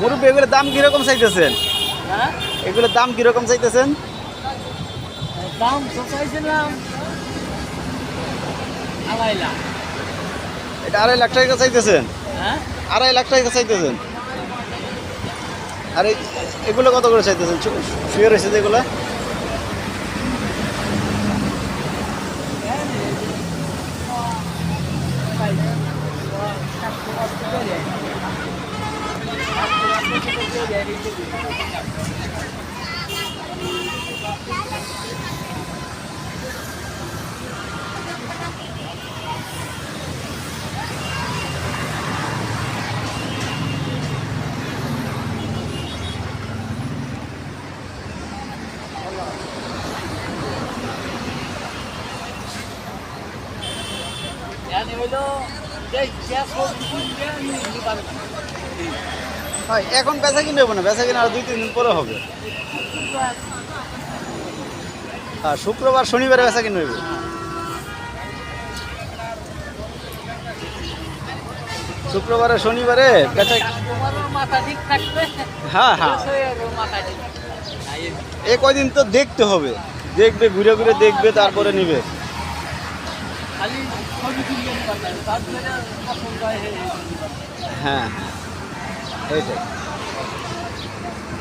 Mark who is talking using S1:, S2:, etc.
S1: মুরব্বী এগুলোর দাম কীরকম চাইতেছেন?
S2: হ্যাঁ
S1: এগুলোর দাম কীরকম চাইতেছেন?
S2: দাম তো চাইছিলাম আড়াই লাখ।
S1: এটা আড়াই লাখ টাকা চাইতেছেন?
S2: হ্যাঁ?
S1: আড়াই লাখ টাকা চাইতেছেন? আর এগুলো কত করে চাইতেছেন? শুয়ে রয়েছে যেগুলো
S2: Thank
S1: you. এখন বেচা কিনে হবে না বেচা কিনে আর দুই তিন দিন পরে হবে। আর শুক্রবার শনিবারে বেচা কিনে হইবে। শুক্রবারে শনিবারে বেচা হ্যাঁ হ্যাঁ। এ কয়দিন তো দেখতে হবে। দেখবে ঘুরে ঘুরে দেখবে তারপরে নিবে।
S2: খালি ছবি তুললে পারবে তারপরে পছন্দ হয়
S1: হ্যাঁ হ্যাঁ এইটাই